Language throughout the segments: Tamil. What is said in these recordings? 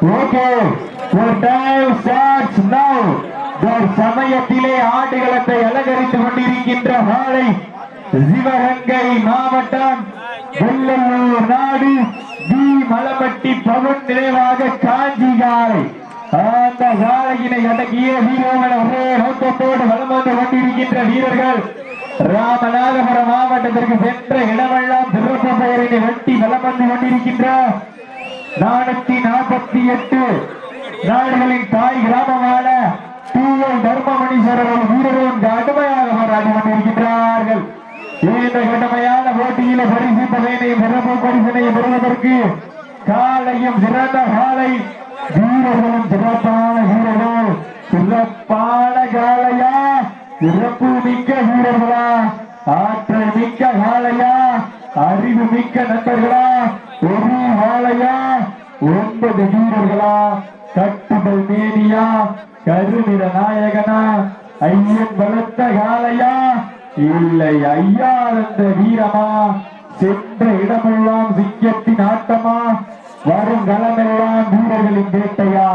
Okay. your time starts now. ஒரு சமயத்திலே ஆடுகளத்தை அலங்கரித்துக் கொண்டிருக்கின்ற மாலை சிவகங்கை மாவட்டம் வெள்ளலூர் நாடு. வி. மலப்பட்டி பவன் நினைவாக காஞ்சி காலை அந்த காலையினை அடக்கிய வீரமன ஒரே நோக்கத்தோடு வலம் வந்து கொண்டிருக்கின்ற வீரர்கள் ராமநாதபுரம் மாவட்டத்திற்கு சென்ற இடமெல்லாம் திருப்ப பெயரினை வெட்டி வலம் வந்து கொண்டிருக்கின்ற நானூத்தி நாற்பத்தி எட்டு நாடுகளின் தாய் கிராமமான தூவல் தர்மமணீஸ்வரர் வீரரும் கடுமையாக போராடி கொண்டிருக்கின்றார்கள் இந்த கடுமையான போட்டியில பரிசு தொகையினையும் சிறப்பு பரிசினையும் பெறுவதற்கு காலையும் சிறந்த காலை வீரர்களும் சிறப்பான வீரர்கள். சிறப்பான காலையா? சிறப்பு மிக்க வீரர்களா? ஆற்றல் மிக்க காலையா? அறிவு மிக்க நண்பர்களா? ஒரு காலையா ஒன்பது வீரர்களா கட்டுதல் மேனியா? கருநிற நாயகனா? ஐயன் பலத்த காலையா இல்லை ஐயா என்ற வீரமா? சென்ற இடமெல்லாம் சிங்கத்தின் ஆட்டமா? வரும் களமெல்லாம் வீரர்களின் வேட்டையா?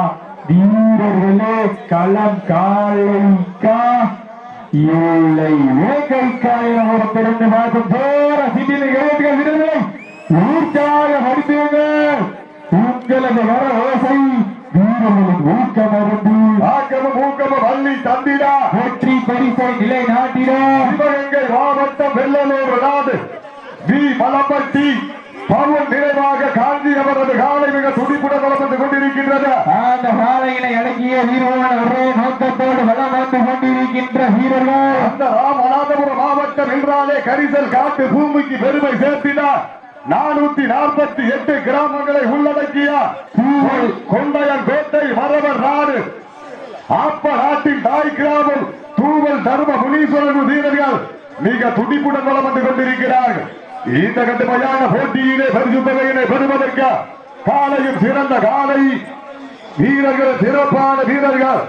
வீரர்களே களம் காலைக்கா? இல்லை வேங்கைக்காய ஒரு பிறந்து பார்க்கும் போற சிட்டினை இளைஞர்கள் வீரர்களை உற்சாகப்படுத்துங்கள் உங்களது வர ஓசை வீரர்களின் ஊக்கம் அருந்து. ஆக்கமும் ஊக்கமும் அள்ளி தந்திடா. வெற்றி பரிசை நிலை நாட்டினோம் சிவகங்கை மாவட்டம் வெள்ளலூர் நாடு வி. மலப்பட்டி பவன் நிறைவாக காஞ்சி அவரது காலை மிக துடிப்புடன் வளம் வந்து கொண்டிருக்கின்றது. அந்த காலையினை ஒரே நோக்கத்தோடு வளம் வந்து கொண்டிருக்கின்ற வீரர்கள். அந்த ராமநாதபுரம் மாவட்டம் என்றாலே கரிசல் காட்டு பூமிக்கு பெருமை சேர்த்தினார். நானூத்தி நாற்பத்தி எட்டு கிராமங்களை உள்ளடக்கிய தூவல் கொண்டையன் கோட்டை மரவர் நாடு. ஆப்ப நாட்டின் தாய் கிராமம் தூவல் தர்ம முனீஸ்வரன் வீரர்கள் மிக துடிப்புடன் வளம் வந்து கொண்டிருக்கிறார்கள். இந்த கடுமையான போட்டியிலே பரிசு தொகையினை பெறுவதற்கு காலையும் சிறந்த காலை வீரர்கள் சிறப்பான வீரர்கள்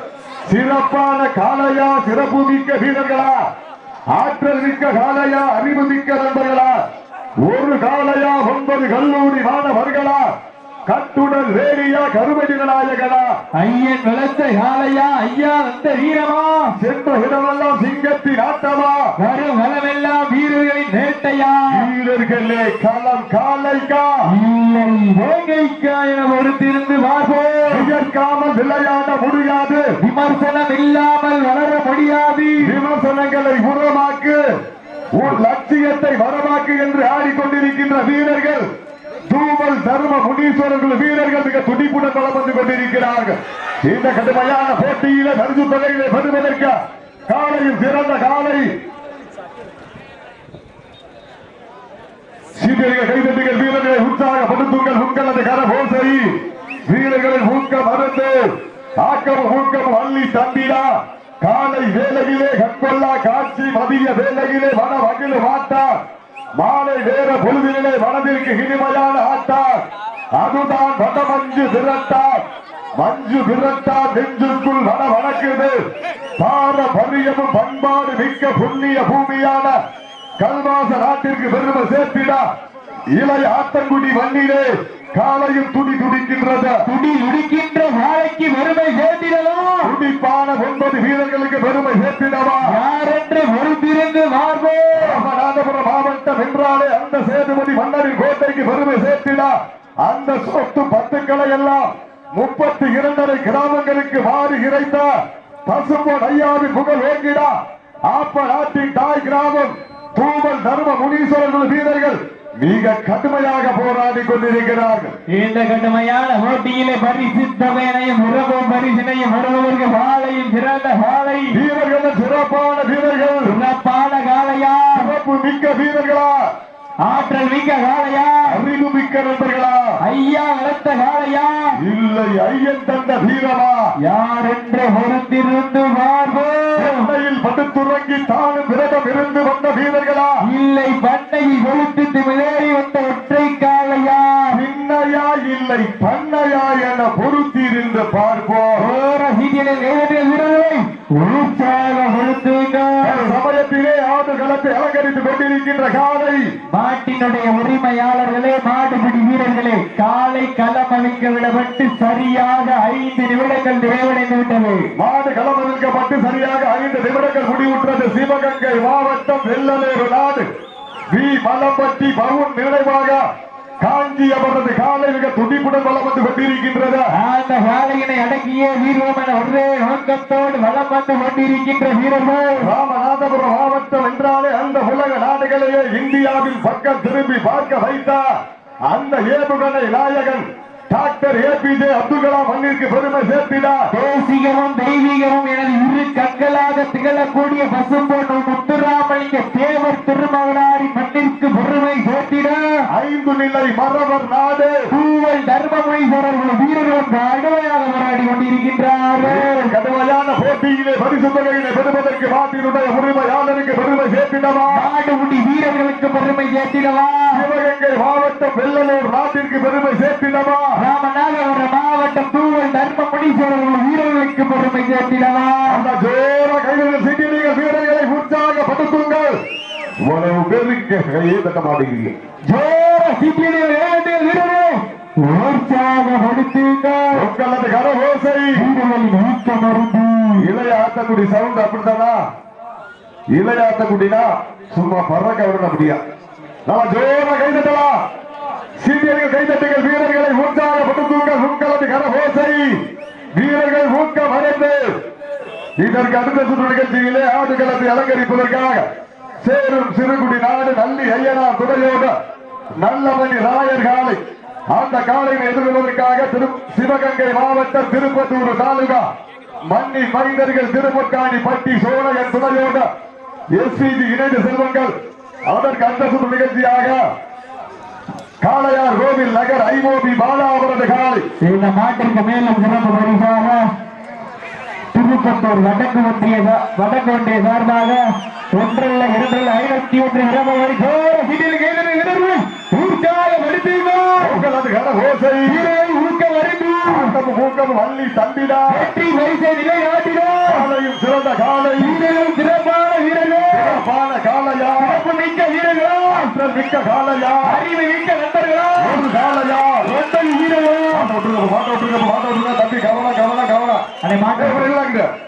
சிறப்பான காலையா சிறப்பு மிக்க வீரர்களா ஆற்றல் மிக்க காலையா அறிவு மிக்க நண்பர்களா ஒரு காளையா ஒன்பது கல்லூரி மாணவர்களா? கட்டுடல் வேலியா கருமதி நாயகனா ஐயன் வளர்த்த காலையா ஐயா அந்த வீரமா? சென்ற இடமெல்லாம் சிங்கத்தின் ஆட்டமா? வரும் வளமெல்லாம் வீரர்களின் வேட்டையா? வீரர்களே களம் காலைக்கா இல்லை வேங்கைக்கா என ஒருத்திருந்து பார்ப்போம் வியர்க்காமல் விளையாட முடியாது. விமர்சனம் இல்லாமல் வளர முடியாது. விமர்சனங்களை உரமாக்கு. உன் லட்சியத்தை வரவாக்கு என்று ஆடிக்கொண்டிருக்கின்ற வீரர்கள் தூவல் தர்ம முனீஸ்வரர்கள் வீரர்கள் மிக துடிப்புடன் வளம் வந்து கொண்டிருக்கிறார்கள். இந்த கடுமையான போட்டியில பரிசு தொகைகளை பெறுவதற்கு காலையில் சிறந்த காலை. சீட்டியர்கள் கைதட்டுகள் வீரர்களை உற்சாகப்படுத்துங்கள் உங்களது கரபோசை வீரர்களின் ஊக்கம் அருந்து ஆக்கம் ஊக்கம் அள்ளி தம்பிடா காலை வேலையிலே கற்கொள்ளா மதிய வேலையிலே மன மகிழ் மாட்டார். மாலை வேற பொழுதிலே மனதிற்கு இனிமையான ஆட்டார். அதுதான் வட மஞ்சு திரட்டார் மஞ்சு விரட்டார் நெஞ்சுக்குள் வட வணக்குது பார பரியமும் பண்பாடு மிக்க புண்ணிய பூமியான கல்வாச நாட்டிற்கு பெருமை சேர்த்திடா. இலை ஆத்தங்குடி மண்ணிலே காலையும் துடி துடிக்கின்றது. துடி உடிக்கின்ற வாழைக்கு பெருமை சேர்த்திடலாம் துடிப்பான ஒன்பது வீரர்களுக்கு பெருமை சேர்த்திடவா? பொறுத்திருந்து பார்ப்போம் ராமநாதபுரம் மாவட்டம் என்றாலே அந்த சேதுபதி மன்னரின் கோட்டைக்கு பெருமை சேர்த்திடா. அந்த சொத்து பத்துக்களை எல்லாம் முப்பத்தி இரண்டரை கிராமங்களுக்கு மாறி இறைத்த. பசும்பொன் ஐயாவின் புகழ் ஓங்கிடா ஆப்ப நாட்டின் தாய் கிராமம் தூவல் தர்ம முனீஸ்வரர்கள் வீரர்கள் மிக கடுமையாக போராடி கொண்டிருக்கிறார்கள். இந்த கடுமையான போட்டியிலே பரிசு தொகையினையும் உறவும் பரிசினையும் வருவதற்கு வாழையும் சிறந்த வாழை வீரர்கள் சிறப்பான வீரர்கள் சிறப்பான காளையா சிறப்பு வீரர்களா ஆற்றல் மிக்க காளையா அறிவு மிக்க நண்பர்களா? ஐயா வளர்த்த காளையா இல்லை ஐயன் தந்த வீரமா? யார் என்று பொறுத்திருந்து சென்னையில் படுத்துறங்கி தானும் விரதம் இருந்து வந்த வீரர்களா? இல்லை பண்ணையில் கொளுத்து மிளேறி வந்த ஒற்றை காளையா? பின்னையா இல்லை பண்ணையா என பொருத்தியிருந்து பார்ப்போம். நேரடிய வீரர்களை உற்சாக கொளுத்துங்க சமயத்திலே ஆடு கொண்டிருக்கின்ற காலை. மாட்டினுடைய உரிமையாளர்களே மாடுபிடி வீரர்களே காலை களம் அளிக்க விடப்பட்டு சரியாக ஐந்து நிமிடங்கள் நிறைவடைந்து விட்டது மாடு களமதிக்கப்பட்டு சரியாக ஐந்து நிமிடங்கள் முடிவுற்றது. சிவகங்கை மாவட்டம் வெள்ளலேறு நாடு. வி. மலம்பட்டி பவுன் நினைவாக காஞ்சி அவரது காலை மிக துடிப்புடன் வளம் வந்து கொண்டிருக்கின்றது. அந்த வேலையினை அடக்கிய வீரம் என ஒரே நோக்கத்தோடு வலம் வந்து கொண்டிருக்கின்ற வீரர்கள். ராமநாதபுரம் மாவட்டம் என்றாலே அந்த உலக நாடுகளையே இந்தியாவில் பக்கம் திரும்பி பார்க்க வைத்தார். அந்த ஏவுகணை நாயகன் டாக்டர் ஏபிஜே அப்துல் கலாம் மண்ணிற்கு பெருமை சேர்த்தினார் தேசிகமும் தெய்வீகமும் எனது இரு கண்களாக திகழக்கூடிய பசும்பொன் முத்துராமலிங்க தேவர் திருமகனாரி மண்ணிற்கு பெருமை சேர்த்திட. ஐந்து நிலை மரவர் நாடு. பூவல் தர்மமைஸ்வரர்கள் வீரர்களும் கடுமையாக போராடி கொண்டிருக்கின்றார்கள் கடுமையான போட்டியிலே பரிசு தொகையினை பெறுவதற்கு நாட்டினுடைய உரிமையாளருக்கு பெருமை சேர்த்தினவா நாடுமுடி வீரர்களுக்கு பெருமை சேர்த்திடவா? சிவகங்கை மாவட்டம் வெள்ளலூர் நாட்டிற்கு பெருமை சேர்த்தினவா ராமநாதபுரம் மாவட்டம் தூவல் தர்ம முனீஸ்வரர்கள் வீரர்களுக்கு பெருமை சேர்த்திடவா? அந்த ஜோர கைகள் சிட்டிகள் வீரர்களை உற்சாகப்படுத்துங்கள். உணவு பேருக்கு கையே தட்ட மாட்டேங்கிறீங்க ஜோர சிப்பிலில் வேண்டிய வீரர்களே உற்சாகப்படுத்துங்கள். உங்களது கரகோசை. வீரர்களின் ஊக்கம் மருந்து இளைய ஆத்தக்குடி சவுண்ட் அப்படித்தானா? இளைய ஆத்தக்குடினா சும்மா பறக்க விடணும் அப்படியா? நம்ம ஜோர கை தட்டலாம். சீனியர்கள் உற்சாகப்படுத்துங்கள் உங்களது கரகோசை வீரர்கள் ஊக்கம் அடைந்து இதற்கு அடுத்த சுற்று நிகழ்ச்சியிலே ஆடுகளத்தை அலங்கரிப்பதற்காக. சேரும் சிறுகுடி நாடு நல்லி ஐயனா துறையோடு நல்லமணி ராயர் காலை. அந்த காலையை எதிர்கொள்வதற்காக திரு சிவகங்கை மாவட்டம் திருப்பத்தூர் தாலுகா மன்னி மைந்தர்கள் திருப்பக்காணி பட்டி சோழகன் துணையோடு எஸ்பிஜி இணைந்து செல்வங்கள். அதற்கு அந்த சுற்று நிகழ்ச்சியாக காளையார் கோவில் நகர் ஐமோபி பாலா அவரது காலை. இந்த மாட்டிற்கு மேலும் சிறப்பு பரிசாக திருப்பத்தூர் வடக்கு ஒன்றிய வடக்கு ஒன்றிய சார்பாக ஒன்றல்ல இரண்டல்ல ஐநூத்தி ஒன்று இரவு வரை ஜோர சீட்டில் கைதறி வீரர்கள் உற்சாகப்படுத்துங்கள் உங்களது கரகோசை வீரரை ஊக்க ஆட்டம் ஊக்கம் வள்ளி தம்பிடா. வெற்றி பரிசை நிலைநாட்டினார் காலையும் சிறந்த காலை. வீரர்கள் சிறப்பான வீரர்கள் சிறப்பான காலையா. சிறப்பு மிக்க வீரர்களா. ஆற்றல் மிக்க காலையா. அறிவு மிக்க நண்பர்களா. ஒரு காலையா. ஒன்பது வீரர்களா மாட்ட விட்டுருங்க மாட்ட விட்டுருங்க மாட்ட விட்டுருங்க. தம்பி கவனம் கவனம் आणि मागे लागलं.